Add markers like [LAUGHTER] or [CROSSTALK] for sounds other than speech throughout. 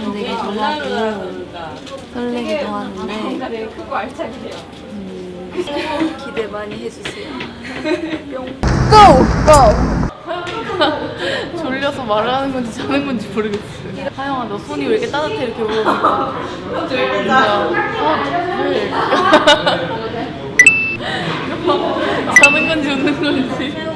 긴장되기도 하고 설레기도 하는데. 음, 기대 많이 해주세요. 졸려서 말을 하는 건지 자는 건지 모르겠어요. 하영아 너 손이 왜 이렇게 따뜻해? 이렇게 물어보니까. 진짜 아 왜? [LAUGHS] 자는 건지 웃는 건지.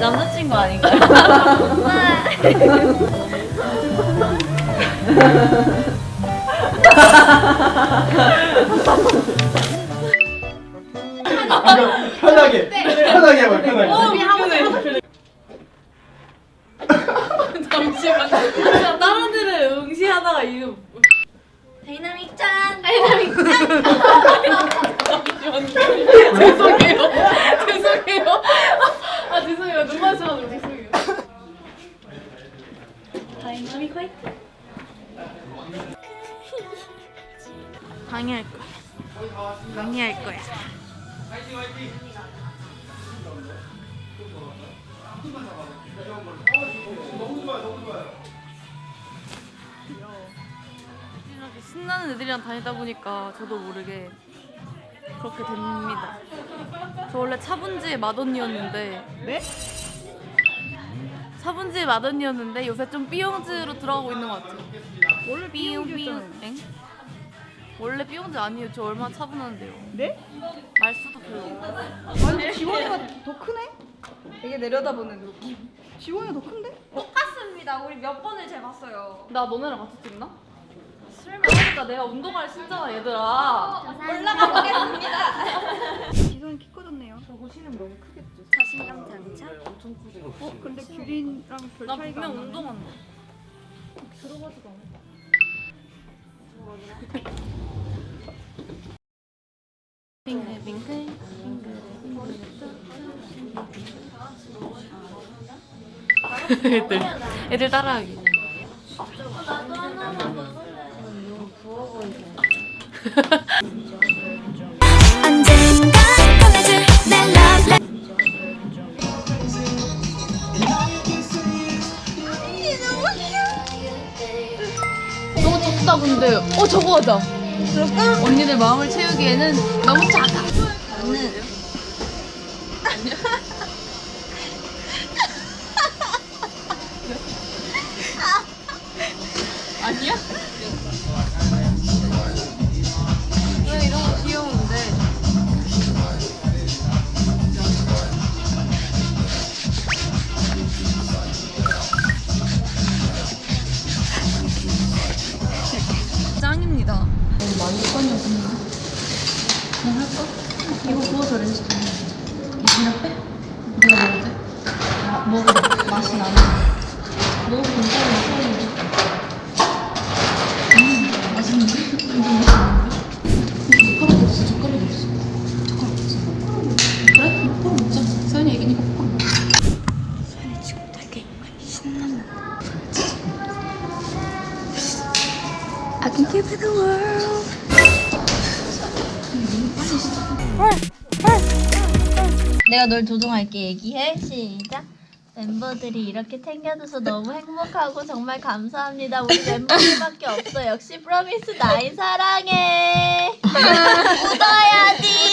남자친구 아닌가요? 이거 편하게 편하게 해봐 편하게 [LAUGHS] 잠시만. 다른 데를 응시하다가 이거 다이나믹 짠. [LAUGHS] [LAUGHS] 죄송해요. 죄송해요. 방해할 거야. 방해할 거야. 이렇게 신나는 애들이랑 다니다 보니까 저도 모르게 그렇게 됩니다. 저 원래 차분지의 맏언니였는데 네? 차분지의 맏언니였는데 요새 좀 삐용즈로 들어가고 있는 것 같아요. 원래 삐용 삐용 삐용이었잖아요. 엥? 원래 삐용즈 아니에요. 저 얼마나 차분한데요. 네? 말수도 별로. 아니 지원이가 더 크네? 되게 내려다보는 느낌. 지원이가 더 큰데? 똑같습니다. 우리 몇 번을 재봤어요. 나 너네랑 같이 찍나? 설마 그러니까 내가 운동화를 신잖아 얘들아. 올라가 보겠습니다. [LAUGHS] 지원이 키 커졌네요. 자신감 장착. 어 근데 규린랑 별 나 차이가 분명 안 나네. 운동한다. 들어가지도 않아. [LAUGHS] 빙글빙글. 애들 애들 따라하기. 언젠가 꺼내줄 내 love 너무 작다 근데. 어 저거 하자 그럴까? 언니들 마음을 채우기에는 너무 작아 아니야? 많이 꺼내 뭐 할까? 이거 구워서 렌즈 돌려 이거 빼? 내가 먹어도 돼? 아, 먹어 맛이 나네 너무 괜찮은 소리인데 음 맛있는데? 완전 맛있는데? 젓가락 없어 젓가락 없어 젓가락 없어 그래? popcorn 먹자 서연이 얘기니까 popcorn 먹자 서연이 지금 되게 신나는 I can give you the world 내가 널 조종할게 얘기해. 시작. 멤버들이 이렇게 챙겨줘서 너무 행복하고 정말 감사합니다. 우리 멤버들밖에 없어. 역시 프로미스 나인 사랑해. [LAUGHS] 묻어야지.